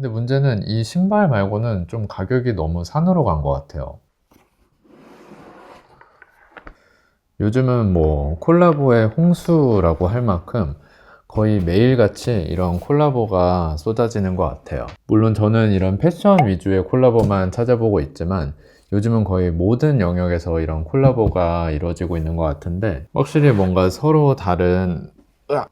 근데 문제는 이 신발 말고는 좀 가격이 너무 산으로 간 것 같아요. 요즘은 뭐 콜라보의 홍수라고 할 만큼 거의 매일같이 이런 콜라보가 쏟아지는 것 같아요. 물론 저는 이런 패션 위주의 콜라보만 찾아보고 있지만 요즘은 거의 모든 영역에서 이런 콜라보가 이루어지고 있는 것 같은데 확실히 뭔가 서로 다른!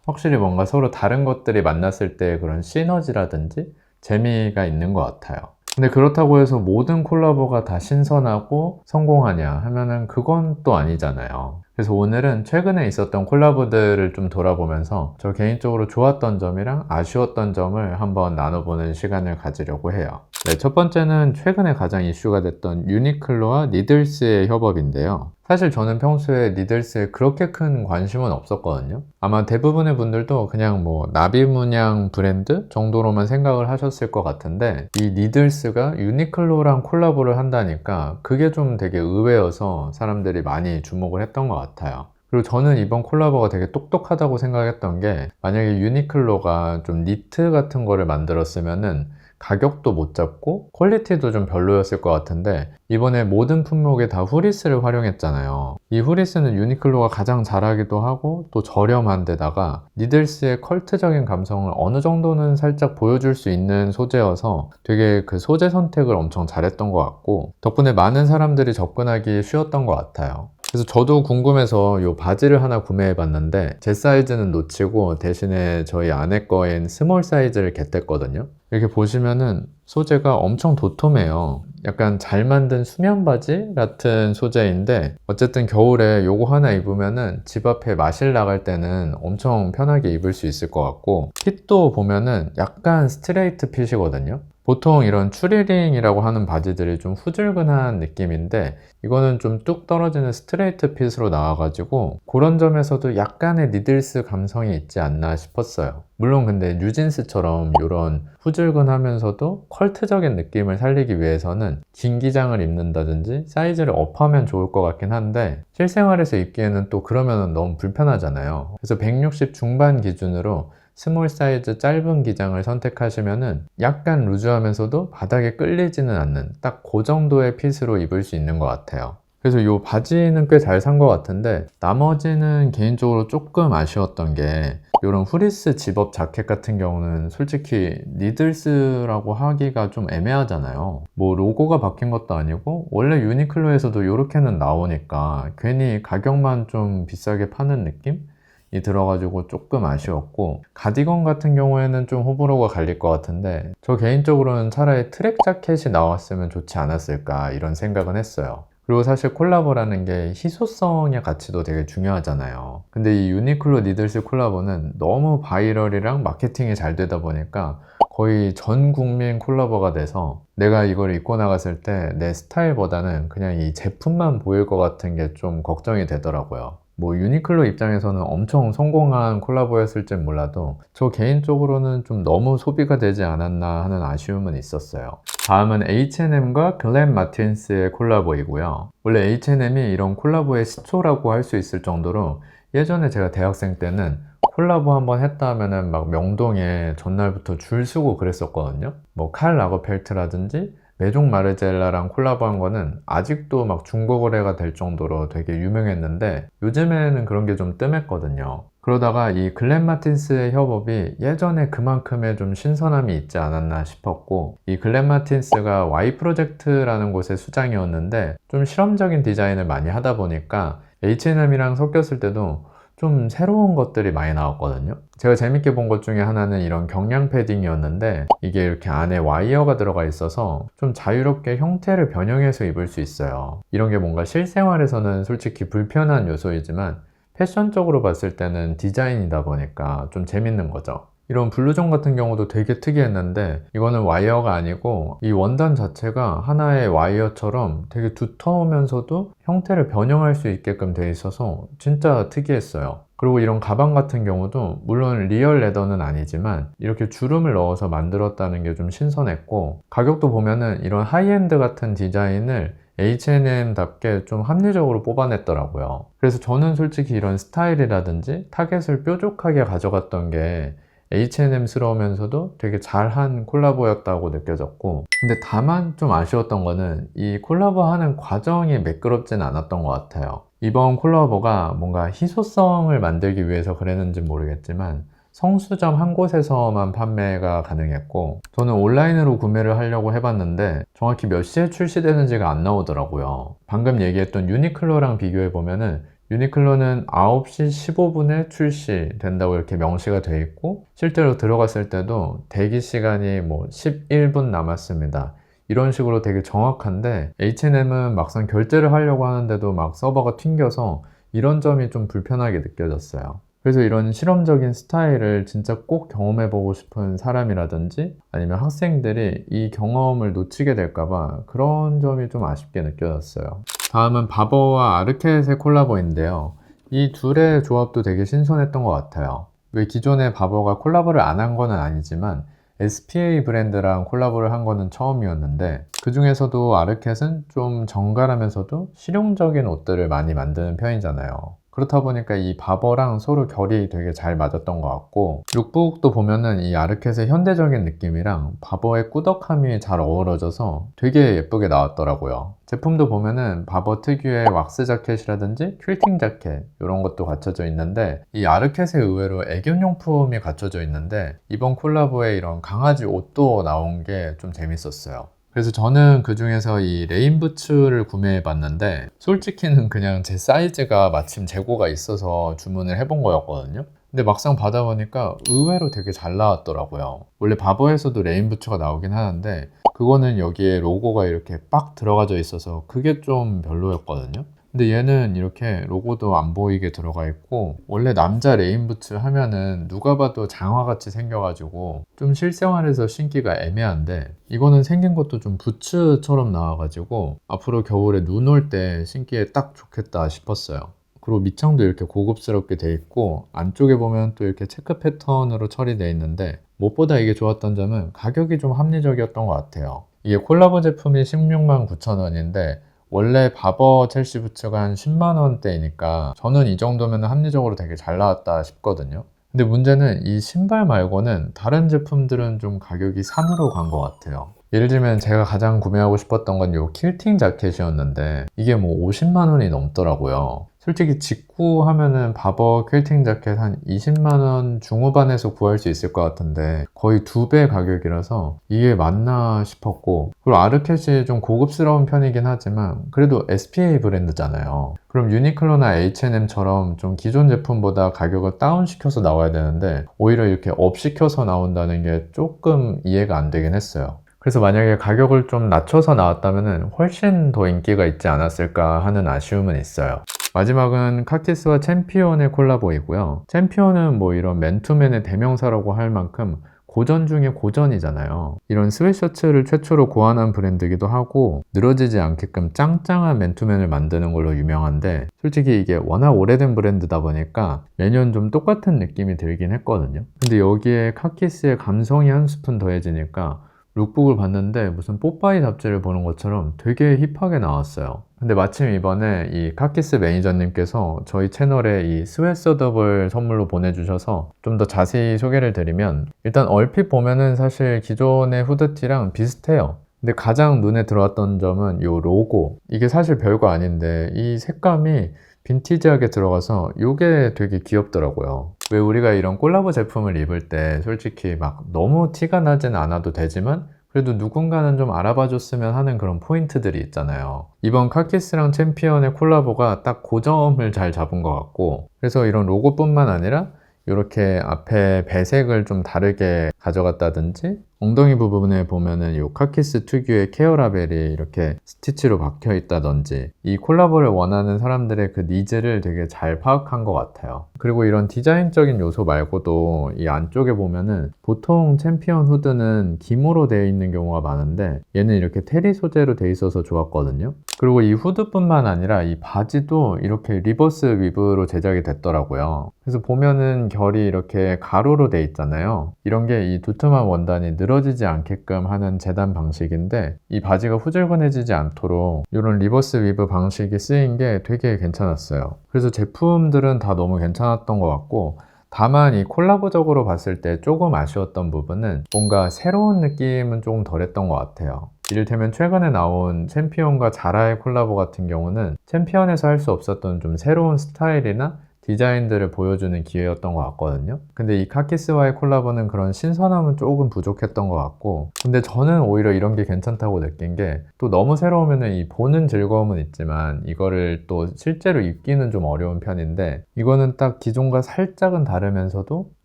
확실히 뭔가 서로 다른 것들이 만났을 때 그런 시너지라든지 재미가 있는 것 같아요. 근데 그렇다고 해서 모든 콜라보가 다 신선하고 성공하냐 하면은 그건 또 아니잖아요. 그래서 오늘은 최근에 있었던 콜라보들을 좀 돌아보면서 저 개인적으로 좋았던 점이랑 아쉬웠던 점을 한번 나눠보는 시간을 가지려고 해요. 네, 첫 번째는 최근에 가장 이슈가 됐던 유니클로와 니들스의 협업인데요. 사실 저는 평소에 니들스에 그렇게 큰 관심은 없었거든요. 아마 대부분의 분들도 그냥 뭐 나비 문양 브랜드 정도로만 생각을 하셨을 것 같은데 이 니들스가 유니클로랑 콜라보를 한다니까 그게 좀 되게 의외여서 사람들이 많이 주목을 했던 것 같아요. 그리고 저는 이번 콜라보가 되게 똑똑하다고 생각했던 게 만약에 유니클로가 좀 니트 같은 거를 만들었으면은 가격도 못 잡고 퀄리티도 좀 별로였을 것 같은데 이번에 모든 품목에 다 후리스를 활용했잖아요. 이 후리스는 유니클로가 가장 잘하기도 하고 또 저렴한 데다가 니들스의 컬트적인 감성을 어느 정도는 살짝 보여줄 수 있는 소재여서 되게 그 소재 선택을 엄청 잘했던 것 같고 덕분에 많은 사람들이 접근하기 쉬웠던 것 같아요. 그래서 저도 궁금해서 이 바지를 하나 구매해 봤는데 제 사이즈는 놓치고 대신에 저희 아내 거인 스몰 사이즈를 겟했거든요. 이렇게 보시면은 소재가 엄청 도톰해요. 약간 잘 만든 수면 바지 같은 소재인데 어쨌든 겨울에 요거 하나 입으면은 집 앞에 마실 나갈 때는 엄청 편하게 입을 수 있을 것 같고 핏도 보면은 약간 스트레이트 핏이거든요. 보통 이런 추리링이라고 하는 바지들이 좀 후줄근한 느낌인데 이거는 좀 뚝 떨어지는 스트레이트 핏으로 나와가지고 그런 점에서도 약간의 니들스 감성이 있지 않나 싶었어요. 물론 근데 뉴진스처럼 이런 후줄근하면서도 컬트적인 느낌을 살리기 위해서는 긴 기장을 입는다든지 사이즈를 업하면 좋을 것 같긴 한데 실생활에서 입기에는 또 그러면 너무 불편하잖아요. 그래서 160 중반 기준으로 스몰 사이즈 짧은 기장을 선택하시면은 약간 루즈하면서도 바닥에 끌리지는 않는 딱 그 정도의 핏으로 입을 수 있는 것 같아요. 그래서 이 바지는 꽤 잘 산 것 같은데 나머지는 개인적으로 조금 아쉬웠던 게 이런 후리스 집업 자켓 같은 경우는 솔직히 니들스라고 하기가 좀 애매하잖아요. 뭐 로고가 바뀐 것도 아니고 원래 유니클로에서도 이렇게는 나오니까 괜히 가격만 좀 비싸게 파는 느낌? 이 들어가지고 조금 아쉬웠고 가디건 같은 경우에는 좀 호불호가 갈릴 것 같은데 저 개인적으로는 차라리 트랙 자켓이 나왔으면 좋지 않았을까 이런 생각은 했어요. 그리고 사실 콜라보라는 게 희소성의 가치도 되게 중요하잖아요. 근데 이 유니클로 니들스 콜라보는 너무 바이럴이랑 마케팅이 잘 되다 보니까 거의 전 국민 콜라보가 돼서 내가 이걸 입고 나갔을 때 내 스타일보다는 그냥 이 제품만 보일 것 같은 게 좀 걱정이 되더라고요 뭐 유니클로 입장에서는 엄청 성공한 콜라보였을진 몰라도 저 개인적으로는 좀 너무 소비가 되지 않았나 하는 아쉬움은 있었어요. 다음은 H&M과 글렌 마틴스의 콜라보이고요. 원래 H&M이 이런 콜라보의 시초라고 할 수 있을 정도로 예전에 제가 대학생 때는 콜라보 한번 했다 하면은 막 명동에 전날부터 줄 서고 그랬었거든요. 뭐 칼 라거펠트라든지 메종 마르젤라랑 콜라보한 거는 아직도 막 중고 거래가 될 정도로 되게 유명했는데 요즘에는 그런 게 좀 뜸했거든요. 그러다가 이 글렌 마틴스의 협업이 예전에 그만큼의 좀 신선함이 있지 않았나 싶었고 이 글렌 마틴스가 Y 프로젝트라는 곳의 수장이었는데 좀 실험적인 디자인을 많이 하다 보니까 H&M이랑 섞였을 때도 좀 새로운 것들이 많이 나왔거든요. 제가 재밌게 본 것 중에 하나는 이런 경량 패딩이었는데 이게 이렇게 안에 와이어가 들어가 있어서 좀 자유롭게 형태를 변형해서 입을 수 있어요. 이런 게 뭔가 실생활에서는 솔직히 불편한 요소이지만 패션적으로 봤을 때는 디자인이다 보니까 좀 재밌는 거죠. 이런 블루존 같은 경우도 되게 특이했는데 이거는 와이어가 아니고 이 원단 자체가 하나의 와이어처럼 되게 두터우면서도 형태를 변형할 수 있게끔 되어 있어서 진짜 특이했어요. 그리고 이런 가방 같은 경우도 물론 리얼 레더는 아니지만 이렇게 주름을 넣어서 만들었다는 게 좀 신선했고 가격도 보면은 이런 하이엔드 같은 디자인을 H&M답게 좀 합리적으로 뽑아냈더라고요. 그래서 저는 솔직히 이런 스타일이라든지 타겟을 뾰족하게 가져갔던 게 H&M스러우면서도 되게 잘한 콜라보였다고 느껴졌고 근데 다만 좀 아쉬웠던 거는 이 콜라보하는 과정이 매끄럽진 않았던 것 같아요. 이번 콜라보가 뭔가 희소성을 만들기 위해서 그랬는지 모르겠지만 성수점 한 곳에서만 판매가 가능했고 저는 온라인으로 구매를 하려고 해봤는데 정확히 몇 시에 출시되는지가 안 나오더라고요. 방금 얘기했던 유니클로랑 비교해 보면은 유니클로는 9시 15분에 출시된다고 이렇게 명시가 돼 있고 실제로 들어갔을 때도 대기 시간이 뭐 11분 남았습니다. 이런 식으로 되게 정확한데 H&M은 막상 결제를 하려고 하는데도 막 서버가 튕겨서 이런 점이 좀 불편하게 느껴졌어요. 그래서 이런 실험적인 스타일을 진짜 꼭 경험해보고 싶은 사람이라든지 아니면 학생들이 이 경험을 놓치게 될까봐 그런 점이 좀 아쉽게 느껴졌어요. 다음은 바버와 아르켓의 콜라보인데요. 이 둘의 조합도 되게 신선했던 것 같아요. 왜 기존의 바버가 콜라보를 안 한 거는 아니지만 SPA 브랜드랑 콜라보를 한 거는 처음이었는데 그 중에서도 아르켓은 좀 정갈하면서도 실용적인 옷들을 많이 만드는 편이잖아요. 그렇다 보니까 이 바버랑 서로 결이 되게 잘 맞았던 것 같고 룩북도 보면은 이 아르켓의 현대적인 느낌이랑 바버의 꾸덕함이 잘 어우러져서 되게 예쁘게 나왔더라고요. 제품도 보면은 바버 특유의 왁스 자켓이라든지 퀼팅 자켓 이런 것도 갖춰져 있는데 이 아르켓에 의외로 애견용품이 갖춰져 있는데 이번 콜라보에 이런 강아지 옷도 나온 게 좀 재밌었어요 그래서 저는 그 중에서 이 레인부츠를 구매해 봤는데 솔직히는 그냥 제 사이즈가 마침 재고가 있어서 주문을 해본 거였거든요. 근데 막상 받아보니까 의외로 되게 잘 나왔더라고요. 원래 바버에서도 레인부츠가 나오긴 하는데 그거는 여기에 로고가 이렇게 빡 들어가져 있어서 그게 좀 별로였거든요. 근데 얘는 이렇게 로고도 안 보이게 들어가 있고 원래 남자 레인부츠 하면은 누가 봐도 장화같이 생겨가지고 좀 실생활에서 신기가 애매한데 이거는 생긴 것도 좀 부츠처럼 나와가지고 앞으로 겨울에 눈 올 때 신기에 딱 좋겠다 싶었어요. 그리고 밑창도 이렇게 고급스럽게 돼 있고 안쪽에 보면 또 이렇게 체크 패턴으로 처리되어 있는데 무엇보다 이게 좋았던 점은 가격이 좀 합리적이었던 것 같아요. 이게 콜라보 제품이 16만 9천 원인데 원래 바버 첼시 부츠가 한 10만 원대이니까 저는 이 정도면 합리적으로 되게 잘 나왔다 싶거든요. 근데 문제는 이 신발 말고는 다른 제품들은 좀 가격이 산으로 간 것 같아요. 예를 들면 제가 가장 구매하고 싶었던 건이 킬팅 자켓이었는데 이게 뭐 50만 원이 넘더라고요. 솔직히 직구 하면은 바버 퀼팅 자켓 한 20만원 중후반에서 구할 수 있을 것 같은데 거의 두 배 가격이라서 이게 맞나 싶었고 그리고 아르켓이 좀 고급스러운 편이긴 하지만 그래도 SPA 브랜드잖아요 그럼 유니클로나 H&M처럼 좀 기존 제품보다 가격을 다운시켜서 나와야 되는데 오히려 이렇게 업시켜서 나온다는 게 조금 이해가 안 되긴 했어요 그래서 만약에 가격을 좀 낮춰서 나왔다면 훨씬 더 인기가 있지 않았을까 하는 아쉬움은 있어요 마지막은 카키스와 챔피언의 콜라보이고요. 챔피언은 뭐 이런 맨투맨의 대명사라고 할 만큼 고전 중에 고전이잖아요. 이런 스웨셔츠를 최초로 고안한 브랜드기도 하고 늘어지지 않게끔 짱짱한 맨투맨을 만드는 걸로 유명한데 솔직히 이게 워낙 오래된 브랜드다 보니까 매년 좀 똑같은 느낌이 들긴 했거든요. 근데 여기에 카키스의 감성이 한 스푼 더해지니까 룩북을 봤는데 무슨 뽀빠이 잡지를 보는 것처럼 되게 힙하게 나왔어요. 근데 마침 이번에 이 카키스 매니저님께서 저희 채널에 이 스웨서덥을 선물로 보내주셔서 좀 더 자세히 소개를 드리면 일단 얼핏 보면은 사실 기존의 후드티랑 비슷해요. 근데 가장 눈에 들어왔던 점은 이 로고. 이게 사실 별거 아닌데 이 색감이 빈티지하게 들어가서 이게 되게 귀엽더라고요. 왜 우리가 이런 콜라보 제품을 입을 때 솔직히 막 너무 티가 나진 않아도 되지만 그래도 누군가는 좀 알아봐 줬으면 하는 그런 포인트들이 있잖아요. 이번 카키스랑 챔피언의 콜라보가 딱 고점을 잘 잡은 것 같고 그래서 이런 로고뿐만 아니라 이렇게 앞에 배색을 좀 다르게 가져갔다든지 엉덩이 부분에 보면은 이 카키스 특유의 케어 라벨이 이렇게 스티치로 박혀 있다든지 이 콜라보를 원하는 사람들의 그 니즈를 되게 잘 파악한 것 같아요. 그리고 이런 디자인적인 요소 말고도 이 안쪽에 보면은 보통 챔피언 후드는 기모로 되어 있는 경우가 많은데 얘는 이렇게 테리 소재로 되어 있어서 좋았거든요. 그리고 이 후드뿐만 아니라 이 바지도 이렇게 리버스 위브로 제작이 됐더라고요. 그래서 보면은 결이 이렇게 가로로 되어 있잖아요. 이런 게 이 두툼한 원단이 늘 어지지 않게끔 하는 재단 방식인데 이 바지가 후줄근해지지 않도록 이런 리버스 위브 방식이 쓰인 게 되게 괜찮았어요. 그래서 제품들은 다 너무 괜찮았던 것 같고 다만 이 콜라보적으로 봤을 때 조금 아쉬웠던 부분은 뭔가 새로운 느낌은 조금 덜했던 것 같아요. 이를테면 최근에 나온 챔피언과 자라의 콜라보 같은 경우는 챔피언에서 할 수 없었던 좀 새로운 스타일이나 디자인들을 보여주는 기회였던 것 같거든요. 근데 이 카키스와의 콜라보는 그런 신선함은 조금 부족했던 것 같고, 근데 저는 오히려 이런 게 괜찮다고 느낀 게, 또 너무 새로우면은 이 보는 즐거움은 있지만, 이거를 또 실제로 입기는 좀 어려운 편인데, 이거는 딱 기존과 살짝은 다르면서도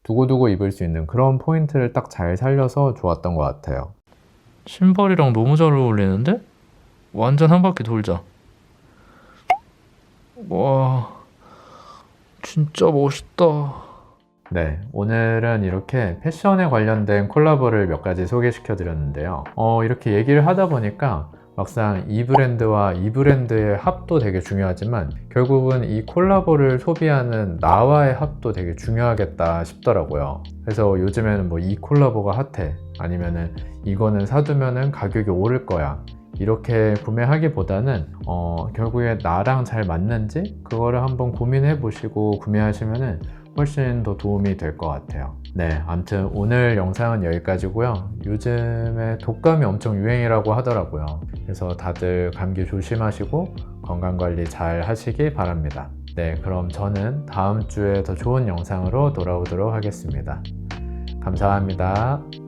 두고두고 입을 수 있는 그런 포인트를 딱 잘 살려서 좋았던 것 같아요. 신발이랑 너무 잘 어울리는데? 완전 한 바퀴 돌자. 와, 진짜 멋있다. 네, 오늘은 이렇게 패션에 관련된 콜라보를 몇 가지 소개시켜 드렸는데요. 어, 이렇게 얘기를 하다 보니까 막상 이 브랜드와 이 브랜드의 합도 되게 중요하지만 결국은 이 콜라보를 소비하는 나와의 합도 되게 중요하겠다 싶더라고요. 그래서 요즘에는 뭐 이 콜라보가 핫해 아니면은 이거는 사두면은 가격이 오를 거야. 이렇게 구매하기보다는 어, 결국에 나랑 잘 맞는지 그거를 한번 고민해 보시고 구매하시면은 훨씬 더 도움이 될 것 같아요. 네, 아무튼 오늘 영상은 여기까지고요. 요즘에 독감이 엄청 유행이라고 하더라고요. 그래서 다들 감기 조심하시고 건강 관리 잘 하시기 바랍니다. 네, 그럼 저는 다음 주에 더 좋은 영상으로 돌아오도록 하겠습니다. 감사합니다.